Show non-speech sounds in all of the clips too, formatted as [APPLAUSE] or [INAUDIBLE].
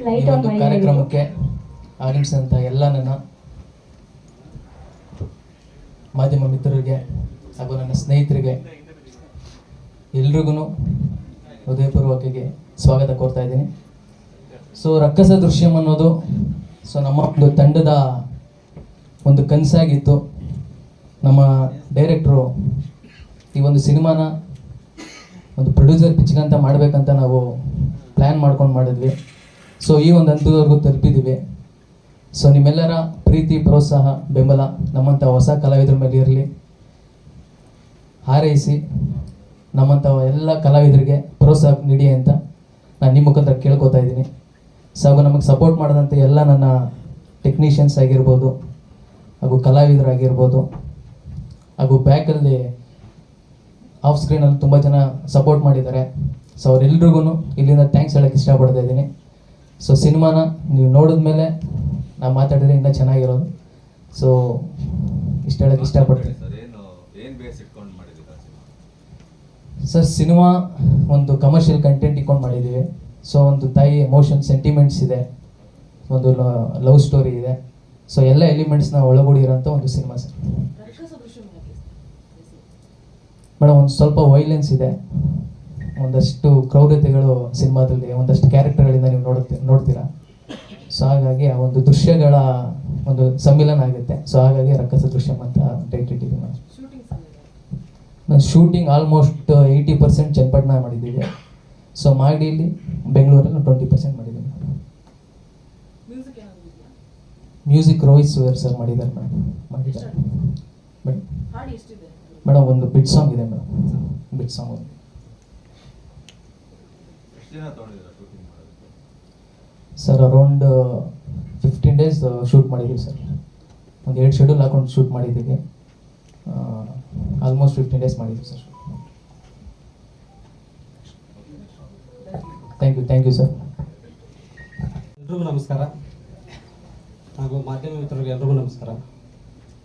ಈ ಒಂದು ಕಾರ್ಯಕ್ರಮಕ್ಕೆ ಆಗಮಿಸಿದಂಥ ಎಲ್ಲ ನನ್ನ ಮಾಧ್ಯಮ ಮಿತ್ರರಿಗೆ ಹಾಗೂ ನನ್ನ ಸ್ನೇಹಿತರಿಗೆ ಎಲ್ರಿಗೂ ಹೃದಯಪೂರ್ವಕಿಗೆ ಸ್ವಾಗತ ಕೋರ್ತಾ ಇದ್ದೀನಿ. ಸೊ ರಕ್ಕಸ ದೃಶ್ಯಂ ಅನ್ನೋದು ಸೊ ನಮ್ಮ ಒಂದು ತಂಡದ ಒಂದು ಕನಸಾಗಿತ್ತು. ನಮ್ಮ ಡೈರೆಕ್ಟ್ರು ಈ ಒಂದು ಸಿನಿಮಾನ ಒಂದು ಪ್ರೊಡ್ಯೂಸರ್ ಪಿಚ್ಗಂತ ಮಾಡಬೇಕಂತ ನಾವು ಪ್ಲ್ಯಾನ್ ಮಾಡ್ಕೊಂಡು ಮಾಡಿದ್ವಿ. ಸೊ ಈ ಒಂದು ಹಂತದವರೆಗೂ ತಲುಪಿದ್ದೀವಿ. ಸೊ ನಿಮ್ಮೆಲ್ಲರ ಪ್ರೀತಿ, ಪ್ರೋತ್ಸಾಹ, ಬೆಂಬಲ ನಮ್ಮಂಥ ಹೊಸ ಕಲಾವಿದರ ಮೇಲೆ ಇರಲಿ. ಹಾರೈಸಿ ನಮ್ಮಂಥ ಎಲ್ಲ ಕಲಾವಿದರಿಗೆ ಪ್ರೋತ್ಸಾಹ ನೀಡಿ ಅಂತ ನಾನು ನಿಮ್ಮ ಮುಖಾಂತರ ಕೇಳ್ಕೊತಾ ಇದ್ದೀನಿ. ಸೊ ಹಾಗೂ ನಮಗೆ ಸಪೋರ್ಟ್ ಮಾಡಿದಂಥ ಎಲ್ಲ ನನ್ನ ಟೆಕ್ನಿಷಿಯನ್ಸ್ ಆಗಿರ್ಬೋದು, ಹಾಗೂ ಕಲಾವಿದರಾಗಿರ್ಬೋದು, ಹಾಗೂ ಬ್ಯಾಕಲ್ಲಿ ಆಫ್ ಸ್ಕ್ರೀನಲ್ಲಿ ತುಂಬ ಜನ ಸಪೋರ್ಟ್ ಮಾಡಿದ್ದಾರೆ. ಸೊ ಅವರೆಲ್ರಿಗೂ ಇಲ್ಲಿಂದ ಥ್ಯಾಂಕ್ಸ್ ಹೇಳೋಕ್ಕೆ ಇಷ್ಟಪಡ್ತಾ ಇದ್ದೀನಿ. ಸೊ ಸಿನಿಮಾನ ನೀವು ನೋಡಿದ್ಮೇಲೆ ನಾವು ಮಾತಾಡಿದ್ರೆ ಇನ್ನೂ ಚೆನ್ನಾಗಿರೋದು. ಸೊ ಇಷ್ಟ ಹೇಳೋಕ್ಕೆ ಇಷ್ಟಪಡ್ತೀನಿ. ಸರ್ ಏನು ಏನ್ ಬೇಸ್ ಇಟ್ಕೊಂಡು ಮಾಡಿದ್ದೀರಾ ಸಿನಿಮಾ ಸರ್ ಸಿನಿಮಾ ಒಂದು ಕಮರ್ಷಿಯಲ್ ಕಂಟೆಂಟ್ ಇಟ್ಕೊಂಡು ಮಾಡಿದ್ದೀವಿ. ಸೊ ಒಂದು ತಾಯಿ ಎಮೋಷನ್ ಸೆಂಟಿಮೆಂಟ್ಸ್ ಇದೆ. ಒಂದು ಲವ್ ಸ್ಟೋರಿ ಇದೆ. ಸೊ ಎಲ್ಲ ಎಲಿಮೆಂಟ್ಸ್ನ ಒಳಗೂಡಿರೋಂಥ ಒಂದು ಸಿನಿಮಾ ಸರ್. ಮೇಡಮ್ ಒಂದು ಸ್ವಲ್ಪ ವೈಲೆನ್ಸ್ ಇದೆ. ಒಂದಷ್ಟು ಕ್ರೌರ್ಯತೆಗಳು ಸಿನಿಮಾದಲ್ಲಿ ಒಂದಷ್ಟು ಕ್ಯಾರೆಕ್ಟರ್ಗಳಿಂದ ನೀವು ನೋಡುತ್ತೆ ನೋಡ್ತೀರಾ? ಸೊ ಹಾಗಾಗಿ ಆ ಒಂದು ದೃಶ್ಯಗಳ ಒಂದು ಸಮ್ಮಿಲನ ಆಗುತ್ತೆ. ಸೊ ಹಾಗಾಗಿ ರಕ್ಕಸ ದೃಶ್ಯಂ ಅಂತ ಟೈಟ್ ಇಟ್ಟಿದ್ದೀನಿ ನಾನು shooting almost eighty percent Channapatna ಮಾಡಿದ್ದೀವಿ. ಸೊ ಮಾಡಿಲಿ ಬೆಂಗಳೂರಲ್ಲಿ ಟ್ವೆಂಟಿ ಪರ್ಸೆಂಟ್ ಮಾಡಿದ್ದೀನಿ ಮ್ಯೂಸಿಕ್ ರೋಹಿತ್ ಸುವೇರ್ ಸರ್ ಮಾಡಿದ್ದಾರೆ ಮೇಡಮ್. ಮಾಡಿದ್ದಾರೆ. ಮೇಡಮ್. ಮೇಡಮ್ ಒಂದು ಬಿಟ್ ಸಾಂಗ್ ಇದೆ ಮೇಡಮ್. ಬಿಟ್ ಸಾಂಗ್ ಒಂದು. Sir, around fifteen days shoot ಮಾಡಿದ್ದೀವಿ ಸರ್. ಒಂದು ಎರಡು ಶೆಡ್ಯೂಲ್ ಹಾಕೊಂಡು ಶೂಟ್ ಮಾಡಿದ್ದೀವಿ. ಆಲ್ಮೋಸ್ಟ್ ಫಿಫ್ಟೀನ್ ಡೇಸ್ ಮಾಡಿದ್ದೀವಿ sir. Thank you thank you sir ಎಲ್ರಿಗೂ ನಮಸ್ಕಾರ. ಹಾಗೂ ಮಾಧ್ಯಮ ಮಿತ್ರರಿಗೆ ಎಲ್ರಿಗೂ ನಮಸ್ಕಾರ.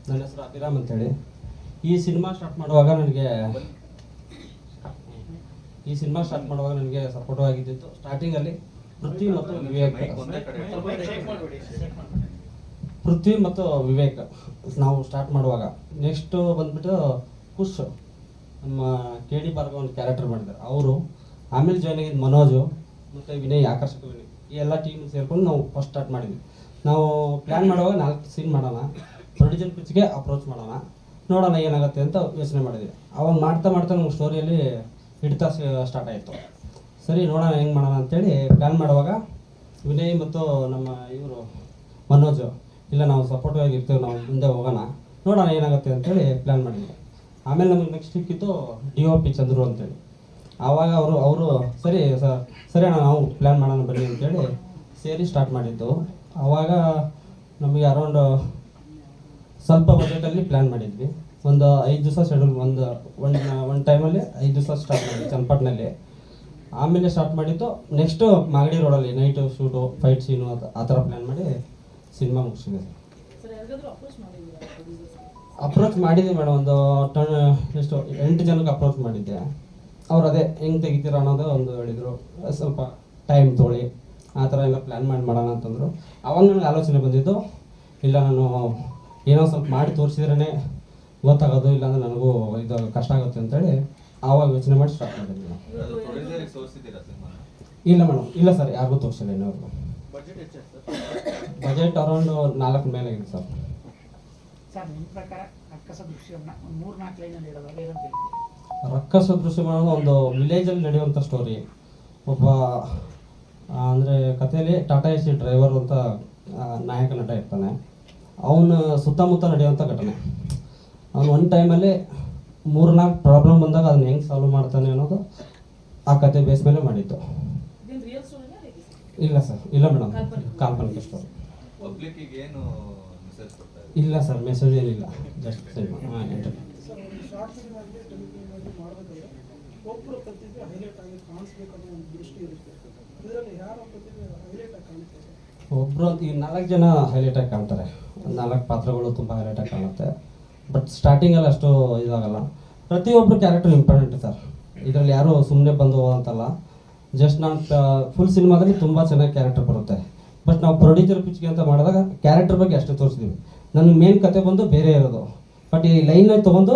ನನ್ನ ಹೆಸರು ಅಭಿರಾಮ್ ಅಂತೇಳಿ. ಈ ಸಿನಿಮಾ ಸ್ಟಾರ್ಟ್ ಮಾಡುವಾಗ ನನಗೆ ಈ ಸಿನಿಮಾ ಸ್ಟಾರ್ಟ್ ಮಾಡುವಾಗ ನನಗೆ ಸಪೋರ್ಟ್ ಆಗಿದ್ದಿತ್ತು ಸ್ಟಾರ್ಟಿಂಗಲ್ಲಿ ಪೃಥ್ವಿ ಮತ್ತು ವಿವೇಕ್. ಪೃಥ್ವಿ ಮತ್ತು ವಿವೇಕ್ ನಾವು ಸ್ಟಾರ್ಟ್ ಮಾಡುವಾಗ. ನೆಕ್ಸ್ಟ್ ಬಂದ್ಬಿಟ್ಟು ಕುಶ್ ನಮ್ಮ ಕೆ ಡಿ ಬಾರ್ಗ ಒಂದು ಕ್ಯಾರೆಕ್ಟರ್ ಮಾಡಿದ್ದಾರೆ. ಅವರು ಆಮೇಲೆ ಜಾಯ್ನ್ ಆಗಿದ್ದು ಮನೋಜು ಮತ್ತು ವಿನಯ್ ಆಕರ್ಷಕ ವಿನಯ್ ಈ ಎಲ್ಲ ಟೀಮ್ ಸೇರ್ಕೊಂಡು ನಾವು ಫಸ್ಟ್ ಸ್ಟಾರ್ಟ್ ಮಾಡಿದ್ವಿ. ನಾವು ಪ್ಲ್ಯಾನ್ ಮಾಡುವಾಗ ನಾಲ್ಕು ಸೀನ್ ಮಾಡೋಣ. ಪ್ರೊಡ್ಯೂಸರ್ ಪಿಚ್ಗೆ ಅಪ್ರೋಚ್ ಮಾಡೋಣ. ನೋಡೋಣ ಏನಾಗುತ್ತೆ ಅಂತ ಯೋಚನೆ ಮಾಡಿದ್ವಿ. ಅವಾಗ ಮಾಡ್ತಾ ಮಾಡ್ತಾ ನಮ್ಮ ಸ್ಟೋರಿಯಲ್ಲಿ ಹಿಡಿತ ಸ್ಟಾರ್ಟ್ ಆಯಿತು ಸರಿ, ನೋಡೋಣ ಹೆಂಗೆ ಮಾಡೋಣ ಅಂತೇಳಿ ಪ್ಲ್ಯಾನ್ ಮಾಡುವಾಗ ವಿನಯ್ ಮತ್ತು ನಮ್ಮ ಇವರು ಮನೋಜ್, ಇಲ್ಲ ನಾವು ಸಪೋರ್ಟಿವ್ ಆಗಿರ್ತೀವಿ ನಾವು ಮುಂದೆ ಹೋಗೋಣ. ನೋಡೋಣ ಏನಾಗುತ್ತೆ ಅಂತೇಳಿ ಪ್ಲ್ಯಾನ್ ಮಾಡಿದ್ವಿ. ಆಮೇಲೆ ನಮಗೆ ನೆಕ್ಸ್ಟ್ ಸಿಕ್ಕಿತ್ತು ಡಿ ಒ ಪಿ ಚಂದ್ರು ಅಂತೇಳಿ. ಆವಾಗ ಅವರು ಅವರು, ಸರಿ ಸರಿ ಅಣ್ಣ, ನಾವು ಪ್ಲ್ಯಾನ್ ಮಾಡೋಣ ಬನ್ನಿ ಅಂತೇಳಿ ಸೇರಿ ಸ್ಟಾರ್ಟ್ ಮಾಡಿದ್ದು. ಆವಾಗ ನಮಗೆ ಅರೌಂಡ್ ಸ್ವಲ್ಪ ಬಜೆಟಲ್ಲಿ ಪ್ಲ್ಯಾನ್ ಮಾಡಿದ್ವಿ. ಒಂದು ಐದು ದಿವಸ ಶೆಡ್ಯೂಲ್ ಒಂದು ಒನ್ ಒನ್ ಟೈಮಲ್ಲಿ ಐದು ದಿವಸ ಸ್ಟಾರ್ಟ್ ಮಾಡಿದ್ವಿ ಚನ್ನಪಟ್ಟಣದಲ್ಲಿ ಆಮೇಲೆ ಸ್ಟಾರ್ಟ್ ಮಾಡಿದ್ದು ನೆಕ್ಸ್ಟು ಮಾಗಡಿ ರೋಡಲ್ಲಿ ನೈಟು ಶೂಟು ಫೈಟ್ ಸೀನು ಆ ಥರ ಪ್ಲ್ಯಾನ್ ಮಾಡಿ ಸಿನಿಮಾ ಮುಗಿಸಿದೆ. ಅಪ್ರೋಚ್ ಮಾಡಿದ್ದೆ ಮೇಡಮ್ ಒಂದು ಟನ್ ಎಷ್ಟು ಎಂಟು ಜನಕ್ಕೆ ಅಪ್ರೋಚ್ ಮಾಡಿದ್ದೆ. ಅವ್ರು ಅದೇ ಹೆಂಗೆ ತೆಗಿತೀರ ಅನ್ನೋದು ಒಂದು ಹೇಳಿದರು. ಸ್ವಲ್ಪ ಟೈಮ್ ತೊಗೊಳ್ಳಿ ಆ ಥರ ಎಲ್ಲ ಪ್ಲ್ಯಾನ್ ಮಾಡಿ ಮಾಡೋಣ ಅಂತಂದರು. ಅವಾಗ ನನಗೆ ಆಲೋಚನೆ ಬಂದಿದ್ದು ಇಲ್ಲ ನಾನು ಏನೋ ಸ್ವಲ್ಪ ಮಾಡಿ ತೋರಿಸಿದ್ರೇ ಗೊತ್ತಾಗೋದು ಇಲ್ಲಾಂದ್ರೆ ನನಗೂ ಇದು ಕಷ್ಟ ಆಗುತ್ತೆ ಅಂತೇಳಿ ಆವಾಗ ಯೋಚನೆ ಮಾಡಿ ಸ್ಟಾರ್ಟ್ ಮಾಡಿದ್ವಿ ಇಲ್ಲ ಮೇಡಮ್ ಇಲ್ಲ ಸರ್ ಯಾರಿಗೂ ತೋರಿಸಿಲ್ಲ ಇನ್ನೊಬ್ರು ಬಜೆಟ್ ಅರೌಂಡ್ ನಾಲ್ಕು ಮೇಲೆ ಇದೆ ಸರ್. ಸರ್ ನಿಮ್ಮ ಪ್ರಕಾರ ಅಕ್ಕಸ ದೃಶ್ಯವನ್ನ ಒಂದು ಮೂರು ನಾಲ್ಕು ಲೈನಲ್ಲಿ ಹೇಳೋದಾಗ ಏನಂತ ಹೇಳ್ತೀವಿ ರಕ್ಕಸ ದೃಶ್ಯ ಮಾಡೋದು ಒಂದು ವಿಲೇಜಲ್ಲಿ ನಡೆಯುವಂಥ ಸ್ಟೋರಿ ಒಬ್ಬ ಅಂದರೆ ಕಥೆಯಲ್ಲಿ ಟಾಟಾ ಎ ಸಿ ಡ್ರೈವರ್ ಅಂತ ನಾಯಕ ನಟ ಇರ್ತಾನೆ. ಅವನ ಸುತ್ತಮುತ್ತ ನಡೆಯುವಂಥ ಘಟನೆ. ಅವನು ಒಂದು ಟೈಮಲ್ಲಿ ಮೂರು ನಾಲ್ಕು ಪ್ರಾಬ್ಲಮ್ ಬಂದಾಗ ಅದನ್ನ ಹೆಂಗೆ ಸಾಲ್ವ್ ಮಾಡ್ತಾನೆ ಅನ್ನೋದು ಆ ಕತೆ ಬೇಸ್ ಮೇಲೆ ಮಾಡಿದ್ದು. ಇಲ್ಲ ಸರ್ ಇಲ್ಲ ಮೇಡಮ್ ಕಾಲ್ಪನಿಕ. ಸ್ಟೋರಿ ಪಬ್ಲಿಕ್ಕಿಗೆ ಏನು ಮೆಸೇಜ್ ಕೊಡ್ತಾ ಇದ್ದೀರಾ? ಇಲ್ಲ ಸರ್ ಮೆಸೇಜ್ ಏನಿಲ್ಲ. ಜಸ್ಟ್ ಒಬ್ಬರು ಪ್ರತಿಭೆ ಹೈಲೈಟ್ ಆಗಿ ಕಾಣಿಸ್ಬೇಕು ಒಂದು ದೃಷ್ಟಿ ಇರುತ್ತೆ. ಇದರಲ್ಲಿ ಯಾರ ಪ್ರತಿಭೆ ಹೈಲೈಟ್ ಆಗಿ ಕಾಣುತ್ತೆ. ಸರ್ ಈ ನಾಲ್ಕು ಜನ ಹೈಲೈಟ್ ಆಗಿ ಕಾಣ್ತಾರೆ. ನಾಲ್ಕು ಪಾತ್ರಗಳು ತುಂಬ ಹೈಲೈಟ್ ಆಗಿ ಕಾಣುತ್ತೆ. ಬಟ್ ಸ್ಟಾರ್ಟಿಂಗಲ್ಲಿ ಅಷ್ಟು ಇದಾಗಲ್ಲ. ಪ್ರತಿಯೊಬ್ಬರು ಕ್ಯಾರೆಕ್ಟರ್ ಇಂಪಾರ್ಟೆಂಟ್ ಸರ್ ಇದರಲ್ಲಿ ಯಾರು ಸುಮ್ಮನೆ ಬಂದು ಹೋದಂತಲ್ಲ ಜಸ್ಟ್ ನಾನು ಫುಲ್ ಸಿನಿಮಾದಲ್ಲಿ ತುಂಬ ಚೆನ್ನಾಗಿ ಕ್ಯಾರೆಕ್ಟರ್ ಬರುತ್ತೆ. ಬಟ್ ನಾವು ಪ್ರೊಡ್ಯೂಸರ್ ಪಿಚ್ಗೆ ಅಂತ ಮಾಡಿದಾಗ ಕ್ಯಾರೆಕ್ಟರ್ ಬಗ್ಗೆ ಅಷ್ಟೇ ತೋರಿಸ್ತೀವಿ. ನನ್ನ ಮೇನ್ ಕತೆ ಬಂದು ಬೇರೆ ಇರೋದು. ಬಟ್ ಈ ಲೈನಲ್ಲಿ ತೊಗೊಂಡು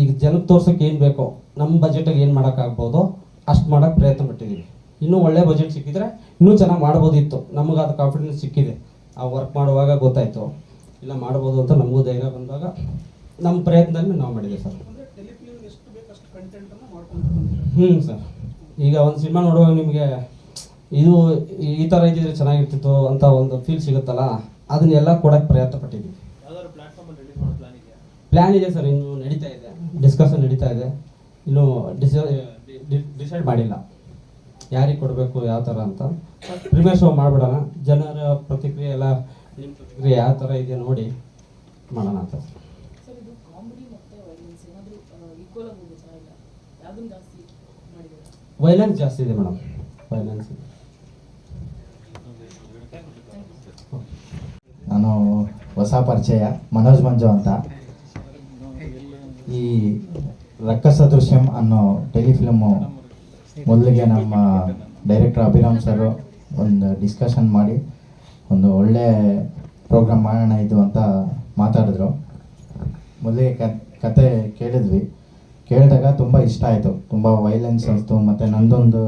ಈಗ ಜನಕ್ಕೆ ತೋರ್ಸೋಕೆ ಏನು ಬೇಕೋ, ನಮ್ಮ ಬಜೆಟಲ್ಲಿ ಏನು ಮಾಡೋಕ್ಕಾಗ್ಬೋದು ಅಷ್ಟು ಮಾಡೋಕ್ಕೆ ಪ್ರಯತ್ನ ಪಟ್ಟಿದ್ದೀವಿ ಇನ್ನೂ ಒಳ್ಳೆ ಬಜೆಟ್ ಸಿಕ್ಕಿದ್ರೆ ಇನ್ನೂ ಚೆನ್ನಾಗಿ ಮಾಡ್ಬೋದಿತ್ತು. ನಮಗೆ ಅದು ಕಾನ್ಫಿಡೆನ್ಸ್ ಸಿಕ್ಕಿದೆ. ಆ ವರ್ಕ್ ಮಾಡುವಾಗ ಗೊತ್ತಾಯಿತು. ಇಲ್ಲ ಮಾಡ್ಬೋದು ಅಂತ ನಮಗೂ ಧೈರ್ಯ ಬಂದಾಗ ನಮ್ಮ ಪ್ರಯತ್ನದಲ್ಲಿ ನಾವು ಮಾಡಿದ್ದೀವಿ ಸರ್. ಹ್ಞೂ ಸರ್. ಈಗ ಒಂದು ಸಿನಿಮಾ ನೋಡುವಾಗ ನಿಮಗೆ ಇದು ಈ ಥರ ಇದ್ದಿದ್ರೆ ಚೆನ್ನಾಗಿರ್ತಿತ್ತು ಅಂತ ಒಂದು ಫೀಲ್ ಸಿಗುತ್ತಲ್ಲ ಅದನ್ನೆಲ್ಲ ಕೊಡೋಕ್ಕೆ ಪ್ರಯತ್ನ ಪಟ್ಟಿದ್ದೀವಿ ಪ್ಲ್ಯಾನ್ ಇದೆ ಸರ್ ಇನ್ನು ನಡೀತಾ ಇದೆ. ಡಿಸ್ಕಷನ್ ನಡೀತಾ ಇದೆ. ಇನ್ನು ಡಿಸೈಡ್ ಮಾಡಿಲ್ಲ. ಯಾರಿಗೆ ಕೊಡಬೇಕು ಯಾವ ಥರ ಅಂತ. ಪ್ರಿಮಿಯರ್ ಶೋ ಮಾಡಿಬಿಡೋಣ. ಜನರ ಪ್ರತಿಕ್ರಿಯೆ ಎಲ್ಲ ಪ್ರತಿಕ್ರಿಯೆ ಯಾವ ಥರ ಇದೆ ನೋಡಿ ಮಾಡೋಣ ಅಂತ. ಸರ್ ಇದು ಕಾಮಿಡಿ ಮತ್ತೆ ವೈಲೆನ್ಸ್ ಏನಾದರೂ ಈಕ್ವಲ್ ಆಗಿ ಹೋಗುತ್ತಾ ಇಲ್ಲ? ಯಾವ್ದನ್ನ ಜಾಸ್ತಿ ಮಾಡಿದ್ದೀರಾ? ವೈಲೆನ್ಸ್ ಜಾಸ್ತಿ ಇದೆ ಮೇಡಮ್. ವೈಲೆನ್ಸ್ ನಾನು ಹೊಸ ಪರಿಚಯ ಮನೋಜ್ ಮಂಜು ಅಂತ. ಈ ರಕ್ಕಸ ದೃಶ್ಯಂ ಅನ್ನೋ ಟೆಲಿಫಿಲ್ಮು ಮೊದಲಿಗೆ ನಮ್ಮ ಡೈರೆಕ್ಟರ್ ಅಭಿರಾಮ್ ಸರ್ ಒಂದು ಡಿಸ್ಕಷನ್ ಮಾಡಿ ಒಂದು ಒಳ್ಳೆ ಪ್ರೋಗ್ರಾಮ್ ಮಾಡೋಣ ಇದು ಅಂತ ಮಾತಾಡಿದ್ರು. ಮೊದಲಿಗೆ ಕತೆ ಕೇಳಿದ್ವಿ. ಕೇಳಿದಾಗ ತುಂಬ ಇಷ್ಟ ಆಯಿತು. ತುಂಬ ವೈಲೆನ್ಸ್ ಅನಿಸ್ತು ಮತ್ತು ನಂದೊಂದು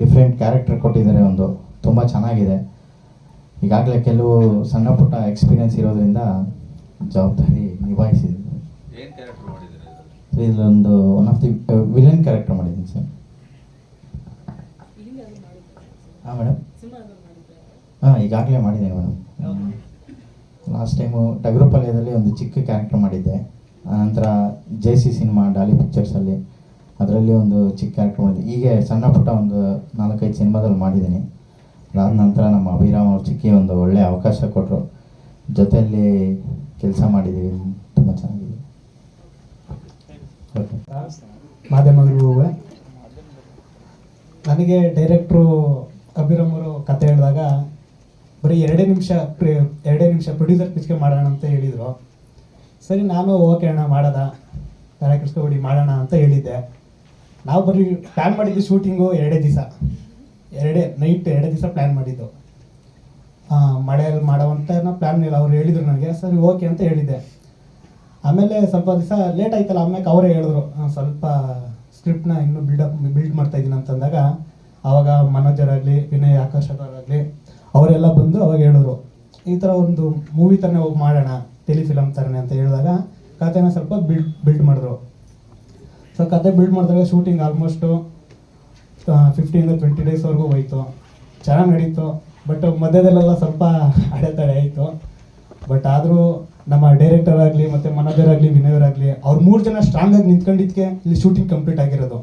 ಡಿಫ್ರೆಂಟ್ ಕ್ಯಾರೆಕ್ಟರ್ ಕೊಟ್ಟಿದ್ದಾರೆ ಒಂದು. ತುಂಬ ಚೆನ್ನಾಗಿದೆ. ಈಗಾಗಲೇ ಕೆಲವು ಸಣ್ಣ ಪುಟ್ಟ ಎಕ್ಸ್ಪೀರಿಯನ್ಸ್ ಇರೋದ್ರಿಂದ ಜವಾಬ್ದಾರಿ ನಿಭಾಯಿಸಿದ್ವಿ. ಇದೊಂದು one of the villain character ಮಾಡಿದ್ದೀನಿ ಸರ್. ಹಾಂ ಮೇಡಮ್ ಹಾಂ, ಈಗಾಗಲೇ ಮಾಡಿದ್ದೀನಿ ಮೇಡಮ್ ಲಾಸ್ಟ್ ಟೈಮು ಟಗರುಪಾಳ್ಯದಲ್ಲಿ ಒಂದು ಚಿಕ್ಕ ಕ್ಯಾರೆಕ್ಟರ್ ಮಾಡಿದ್ದೆ. ಆನಂತರ ಜೆ ಸಿ ಸಿನಿಮಾ ಡಾಲಿ ಪಿಕ್ಚರ್ಸಲ್ಲಿ ಅದರಲ್ಲಿ ಒಂದು ಚಿಕ್ಕ ಕ್ಯಾರೆಕ್ಟರ್ ಮಾಡಿದ್ದೆ. ಹೀಗೆ ಸಣ್ಣ ಪುಟ್ಟ ಒಂದು ನಾಲ್ಕೈದು ಸಿನಿಮಾದಲ್ಲಿ ಮಾಡಿದ್ದೀನಿ. ಅದಾದ ನಂತರ ನಮ್ಮ ಅಭಿರಾಮ್ ಅವ್ರ ಚಿಕ್ಕಿ ಒಂದು ಒಳ್ಳೆಯ ಅವಕಾಶ ಕೊಟ್ಟರು ಜೊತೆಯಲ್ಲಿ ಕೆಲಸ ಮಾಡಿದ್ದೀವಿ. ತುಂಬ ಚೆನ್ನಾಗಿದೆ. ಓಕೆ ಮಾಧ್ಯಮಗಳಿಗೂ ನನಗೆ ಡೈರೆಕ್ಟ್ರು ಅವರು ಕತೆ ಹೇಳಿದಾಗ ಬರೀ ಎರಡೇ ನಿಮಿಷ ಎರಡೇ ನಿಮಿಷ ಪ್ರೊಡ್ಯೂಸರ್ ಪಿಚ್ಗೆ ಮಾಡೋಣ ಅಂತ ಹೇಳಿದರು. ಸರಿ, ನಾನು ಓಕೆ ಅಣ್ಣ, ಮಾಡೋದ? ತಲೆ ಮಾಡೋಣ ಅಂತ ಹೇಳಿದ್ದೆ. ನಾವು ಬರೀ ಪ್ಲ್ಯಾನ್ ಮಾಡಿದ್ದು ಶೂಟಿಂಗು ಎರಡೇ ದಿವಸ. ಎರಡೇ ನೈಟ್ ಎರಡೇ ದಿವಸ ಪ್ಲ್ಯಾನ್ ಮಾಡಿದ್ದು. ಮಳೆಯಲ್ಲಿ ಮಾಡೋವಂತ ಪ್ಲ್ಯಾನ್ ಇಲ್ಲ, ಅವ್ರು ಹೇಳಿದರು ನನಗೆ. ಸರಿ ಓಕೆ ಅಂತ ಹೇಳಿದ್ದೆ. ಆಮೇಲೆ ಸ್ವಲ್ಪ ದಿವಸ ಲೇಟ್ ಆಯ್ತಲ್ಲ ಆಮೇಲೆ ಅವರೇ ಹೇಳಿದ್ರು. ಸ್ವಲ್ಪ ಸ್ಕ್ರಿಪ್ಟ್ನ ಇನ್ನೂ ಬಿಲ್ಡಪ್ ಬಿಲ್ಡ್ ಮಾಡ್ತಾ ಇದ್ದೀನಿ ಅಂತಂದಾಗ ಆವಾಗ ಮನೋಜರಾಗಲಿ ವಿನಯ್, ಆಕಾಶ್ ಅವರಾಗಲಿ ಅವರೆಲ್ಲ ಬಂದು ಅವಾಗ ಹೇಳಿದ್ರು, ಈ ಥರ ಒಂದು ಮೂವಿ ಥರನೇ ಹೋಗಿ ಮಾಡೋಣ ಟೆಲಿಫಿಲಮ್ ಥರನೇ ಅಂತ ಹೇಳಿದಾಗ ಕತೆನ ಸ್ವಲ್ಪ ಬಿಲ್ಡ್ ಬಿಲ್ಡ್ ಮಾಡಿದ್ರು. ಸೊ ಕತೆ ಬಿಲ್ಡ್ ಮಾಡಿದಾಗ ಶೂಟಿಂಗ್ ಆಲ್ಮೋಸ್ಟು ಫಿಫ್ಟಿಯಿಂದ ಟ್ವೆಂಟಿ ಡೇಸ್ವರೆಗೂ ಹೋಯ್ತು. ಚೆನ್ನಾಗಿ ನಡೀತು. ಬಟ್ ಮಧ್ಯದಲ್ಲೆಲ್ಲ ಸ್ವಲ್ಪ [LAUGHS] ಅಡೆತಡೆ ಆಯಿತು. ಬಟ್ ಆದರೂ ನಮ್ಮ ಡೈರೆಕ್ಟರ್ ಆಗಲಿ, ಮತ್ತು ಮನೋಜರ್ ಆಗಲಿ ವಿನಯರ್ ಆಗಲಿ, ಅವ್ರು ಮೂರು ಜನ ಸ್ಟ್ರಾಂಗ್ ಆಗಿ ನಿಂತ್ಕೊಂಡಿದ್ದಕ್ಕೆ ಇಲ್ಲಿ ಶೂಟಿಂಗ್ ಕಂಪ್ಲೀಟ್ ಆಗಿರೋದು.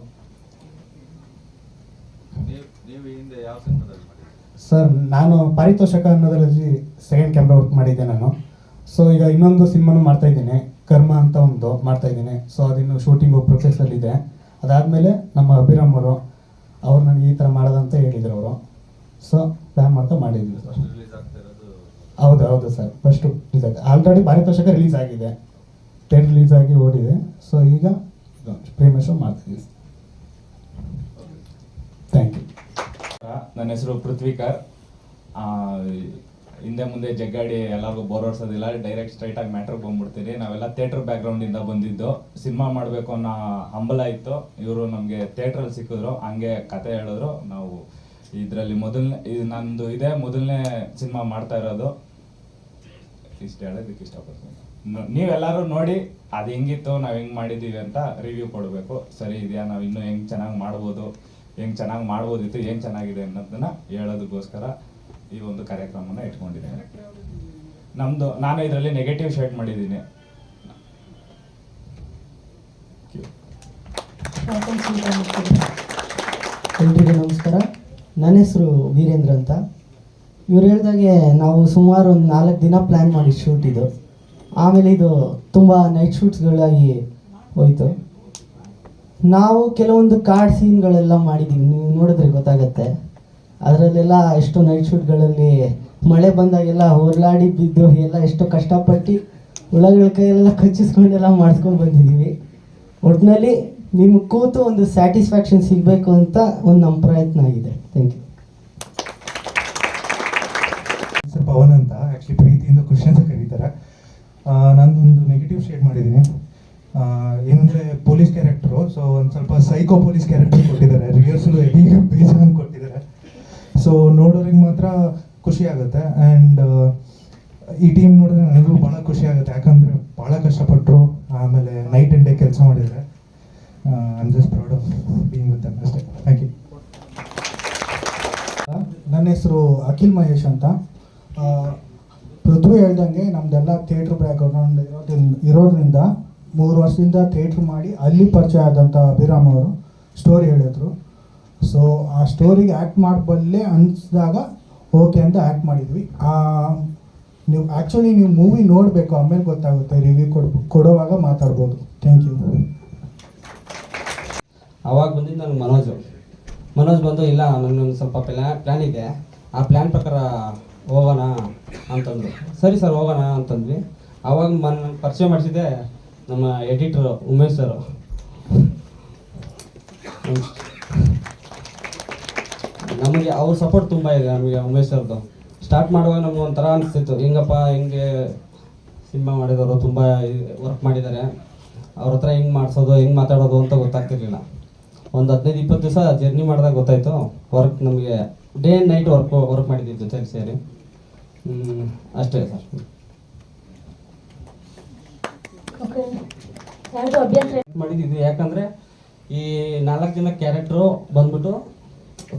ಸರ್ ನಾನು ಪಾರಿತೋಷಕ ಅನ್ನೋದರಲ್ಲಿ ಸೆಕೆಂಡ್ ಕ್ಯಾಮ್ರಾ ವರ್ಕ್ ಮಾಡಿದ್ದೆ ನಾನು. ಸೊ ಈಗ ಇನ್ನೊಂದು ಸಿನಿಮಾನು ಮಾಡ್ತಾ ಇದ್ದೀನಿ. ಕರ್ಮ ಅಂತ ಒಂದು ಮಾಡ್ತಾ ಇದ್ದೀನಿ. ಸೊ ಅದಿನ್ನು ಶೂಟಿಂಗ್ ಪ್ರೊಸೆಸ್ಸಲ್ಲಿದೆ ಅದಾದಮೇಲೆ ನಮ್ಮ ಅಭಿರಾಮ್ ಅವರು ಅವ್ರು ನನಗೆ ಈ ಥರ ಮಾಡೋದಂತ ಹೇಳಿದ್ರು ಅವರು. ಸೊ ಪ್ಲ್ಯಾನ್ ಮಾಡ್ತಾ ಮಾಡಿದ್ವಿ ಸರ್. ಹೌದು ಹೌದು ಸರ್. ಫಸ್ಟು ರಿಲೀಸ್ ಆಗಿದೆ. ಆಲ್ರೆಡಿ ಪಾರಿತೋಷಕ ರಿಲೀಸ್ ಆಗಿದೆ. ಟೆನ್ ರಿಲೀಸ್ ಆಗಿ ಓಡಿದೆ. ಸೊ ಈಗ ಪ್ರೀಮಿಯರ್ ಶೋ ಮಾಡ್ತಿದ್ದೀವಿ ಥ್ಯಾಂಕ್ ಯು ನನ್ನ ಹೆಸರು ಪೃಥ್ವಿಕರ್. ಹಿಂದೆ ಮುಂದೆ ಜಗ್ಗಾಡಿ ಎಲ್ಲರಿಗೂ ಬೋರ್ ಹೊಡ್ಸೋದಿಲ್ಲ ಡೈರೆಕ್ಟ್ ಸ್ಟ್ರೈಟ್ ಆಗಿ ಮ್ಯಾಟ್ರಿಗೆ ಬಂದ್ಬಿಡ್ತೀನಿ. ನಾವೆಲ್ಲ ಥಿಯೇಟರ್ ಬ್ಯಾಕ್ಗ್ರೌಂಡಿಂದ ಬಂದಿದ್ದು. ಸಿನಿಮಾ ಮಾಡಬೇಕು ಅನ್ನೋ ಹಂಬಲ ಇತ್ತು. ಇವರು ನಮಗೆ ಥಿಯೇಟ್ರಲ್ಲಿ ಸಿಕ್ಕಿದ್ರು. ಹಂಗೆ ಕತೆ ಹೇಳಿದ್ರು. ನಾವು ಇದರಲ್ಲಿ ಮೊದಲನೇ ಇದು ನಂದು ಇದೇ ಮೊದಲನೇ ಸಿನಿಮಾ ಮಾಡ್ತಾ ಇರೋದು. ಇಷ್ಟು ಹೇಳೋದಕ್ಕೆ ಇಷ್ಟಪಡ್ತೀನಿ. ನೀವೆಲ್ಲರೂ ನೋಡಿ, ಅದು ಹೆಂಗಿತ್ತು, ನಾವು ಹೆಂಗೆ ಮಾಡಿದ್ದೀವಿ ಅಂತ ರಿವ್ಯೂ ಕೊಡಬೇಕು. ಸರಿ ಇದೆಯಾ? ನಾವು ಇನ್ನೂ ಹೆಂಗೆ ಚೆನ್ನಾಗಿ ಮಾಡ್ಬೋದು? ಹೆಂಗೆ ಚೆನ್ನಾಗಿ ಮಾಡ್ಬೋದಿತ್ತು, ಹೆಂಗೆ ಚೆನ್ನಾಗಿದೆ ಅನ್ನೋದನ್ನ ಹೇಳೋದಕ್ಕೋಸ್ಕರ ಈ ಒಂದು ಕಾರ್ಯಕ್ರಮನ ಇಟ್ಕೊಂಡಿದ್ದೇನೆ. ನಮ್ಮದು ನಾನು ಇದರಲ್ಲಿ ನೆಗೆಟಿವ್ ಶೇಡ್ ಮಾಡಿದ್ದೀನಿ. ಎಲ್ರಿಗೂ ನಮಸ್ಕಾರ. ನನ್ನ ಹೆಸರು ವೀರೇಂದ್ರ ಅಂತ. ಇವ್ರು ಹೇಳ್ದಾಗೆ ನಾವು ಸುಮಾರು ಒಂದು ನಾಲ್ಕು ದಿನ ಪ್ಲ್ಯಾನ್ ಮಾಡಿ ಶೂಟ್ ಇದು. ಆಮೇಲೆ ಇದು ತುಂಬ ನೈಟ್ ಶೂಟ್ಸ್ಗಳಾಗಿ ಹೋಯಿತು. ನಾವು ಕೆಲವೊಂದು ಕಾರ್ಡ್ ಸೀನ್ಗಳೆಲ್ಲ ಮಾಡಿದ್ದೀವಿ ನೀವು ನೋಡಿದ್ರೆ ಗೊತ್ತಾಗತ್ತೆ. ಅದರಲ್ಲೆಲ್ಲ ಎಷ್ಟು ನೈಟ್ ಶೂಟ್ಗಳಲ್ಲಿ ಮಳೆ ಬಂದಾಗೆಲ್ಲ ಹೊರಲಾಡಿ ಬಿದ್ದು ಎಲ್ಲ ಎಷ್ಟು ಕಷ್ಟಪಟ್ಟು ಹುಳಗಳ ಕೈಯೆಲ್ಲ ಕಚ್ಚಿಸ್ಕೊಂಡೆಲ್ಲ ಮಾಡಿಸ್ಕೊಂಡು ಬಂದಿದ್ದೀವಿ ಒಟ್ಟಿನಲ್ಲಿ ನಿಮ್ಗೆ ಕೂತು ಒಂದು ಸ್ಯಾಟಿಸ್ಫ್ಯಾಕ್ಷನ್ ಸಿಗಬೇಕು ಅಂತ ಒಂದು ನಮ್ಮ ಪ್ರಯತ್ನ ಆಗಿದೆ. ಥ್ಯಾಂಕ್ ಯು ಸರ್ ಪವನ್ ಅಂತ ಆ್ಯಕ್ಚುಲಿ ಪ್ರೀತಿಯಿಂದ ಖುಷಿ ಅಂತ ಕರೀತಾರೆ. ನಾನೊಂದು ನೆಗೆಟಿವ್ ಶೇಡ್ ಮಾಡಿದ್ದೀನಿ. ಏನಂದರೆ ಪೊಲೀಸ್ ಕ್ಯಾರೆಕ್ಟ್ರು, ಸೊ ಒಂದು ಸ್ವಲ್ಪ ಸೈಕೋ ಪೊಲೀಸ್ ಕ್ಯಾರೆಕ್ಟರ್ ಕೊಟ್ಟಿದ್ದಾರೆ. ರಿಹರ್ಸಲು ಬೇಜಾನ್ ಕೊಟ್ಟಿದ್ದಾರೆ. ಸೊ ನೋಡೋರಿಗೆ ಮಾತ್ರ ಖುಷಿ ಆಗುತ್ತೆ. ಆ್ಯಂಡ್ ಈ ಟೀಮ್ ನೋಡಿದ್ರೆ ನನಗೂ ಭಾಳ ಖುಷಿ ಆಗುತ್ತೆ. ಯಾಕಂದರೆ ಭಾಳ ಕಷ್ಟಪಟ್ಟರು ಆಮೇಲೆ ನೈಟ್ ಆ್ಯಂಡ್ ಡೇ ಕೆಲಸ ಮಾಡಿದ್ದಾರೆ. I just proud of being with ಅಷ್ಟೇ. ಥ್ಯಾಂಕ್ ಯು ನನ್ನ ಹೆಸರು ಅಖಿಲ್ ಮಹೇಶ್ ಅಂತ. ಪೃಥ್ವಿ ಹೇಳ್ದಂಗೆ ನಮ್ದೆಲ್ಲ ಥಿಯೇಟ್ರ್ ಬ್ಯಾಕ್ಗ್ರೌಂಡ್ ಇರೋದ್ರಿಂದ ಇರೋದ್ರಿಂದ ಮೂರು ವರ್ಷದಿಂದ ಥಿಯೇಟ್ರ್ ಮಾಡಿ ಅಲ್ಲಿ ಪರಿಚಯ ಆದಂಥ ಅಭಿರಾಮ್ ಅವರು ಸ್ಟೋರಿ ಹೇಳಿದ್ರು. ಸೊ ಆ ಸ್ಟೋರಿಗೆ ಆ್ಯಕ್ಟ್ ಮಾಡಬಲ್ಲೆ ಅನಿಸಿದಾಗ ಓಕೆ ಅಂತ ಆ್ಯಕ್ಟ್ ಮಾಡಿದ್ವಿ. ಆ, ನೀವು ಆ್ಯಕ್ಚುಲಿ ನೀವು ಮೂವಿ ನೋಡಬೇಕು ಆಮೇಲೆ ಗೊತ್ತಾಗುತ್ತೆ. ರಿವ್ಯೂ ಕೊಡ್ ಕೊಡುವಾಗ ಮಾತಾಡ್ಬೋದು. ಥ್ಯಾಂಕ್ ಯು ಅವಾಗ ಬಂದಿದ್ದು ನನಗೆ ಮನೋಜ್. ಮನೋಜ್ ಬಂದು ಇಲ್ಲ ನನಗೊಂದು ಸ್ವಲ್ಪ ಪ್ಲ್ಯಾ ಪ್ಲ್ಯಾನ್ ಇದೆ. ಆ ಪ್ಲ್ಯಾನ್ ಪ್ರಕಾರ ಹೋಗೋಣ ಅಂತಂದರು. ಸರಿ ಸರ್ ಹೋಗೋಣ ಅಂತಂದ್ವಿ. ಅವಾಗ ಮನ್ ಪರಿಚಯ ಮಾಡಿಸಿದ್ದೆ ನಮ್ಮ ಎಡಿಟರ್ ಉಮೇಶ್ ಸರ್ ನಮಗೆ ಅವ್ರ ಸಪೋರ್ಟ್ ತುಂಬ ಇದೆ ನಮಗೆ ಉಮೇಶ್ ಸರ್ದು ಸ್ಟಾರ್ಟ್ ಮಾಡುವಾಗ ನಮ್ಗೆ ಒಂಥರ ಅನಿಸ್ತಿತ್ತು, ಹೆಂಗಪ್ಪ, ಹೆಂಗೆ ಸಿನಿಮಾ ಮಾಡಿದವರು ತುಂಬ ವರ್ಕ್ ಮಾಡಿದ್ದಾರೆ. ಅವ್ರ ಹತ್ರ ಹೆಂಗೆ ಮಾಡಿಸೋದು, ಹೆಂಗೆ ಮಾತಾಡೋದು ಅಂತ ಗೊತ್ತಾಗ್ತಿರ್ಲಿಲ್ಲ. ಒಂದು ಹದಿನೈದು, ಇಪ್ಪತ್ತು ದಿವಸ ಜರ್ನಿ ಮಾಡಿದಾಗ ಗೊತ್ತಾಯಿತು ವರ್ಕ್ ನಮಗೆ day and night work work ಮಾಡಿದ್ದೀವಿ ಜೊತೆಗೆ ಸೇರಿ. ಅಷ್ಟೇ ಸರ್ ಯಾವುದು ಯಾಕಂದ್ರೆ ಮಾಡಿದ್ದು ಯಾಕಂದರೆ ಈ ನಾಲ್ಕು ಜನ ಕ್ಯಾರೆಕ್ಟ್ರು ಬಂದ್ಬಿಟ್ಟು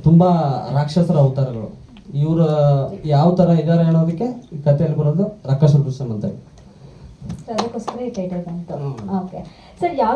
ತುಂಬಾ ರಾಕ್ಷಸರ ಅವತಾರಗಳು. ಇವರು ಯಾವ ತರ ಇದ್ದಾರೆ ಅನ್ನೋದಕ್ಕೆ ಈ ಕಥೆಯಲ್ಲಿ ಬರೋದು ರಾಕ್ಷಸ ಕೃಷ್ಣ ಅಂತ ಅದಕ್ಕೋಸ್ಕರ ಈ ಟೈಟಲ್ ಬಂತು. ಓಕೆ ಸರ್ ಯಾವ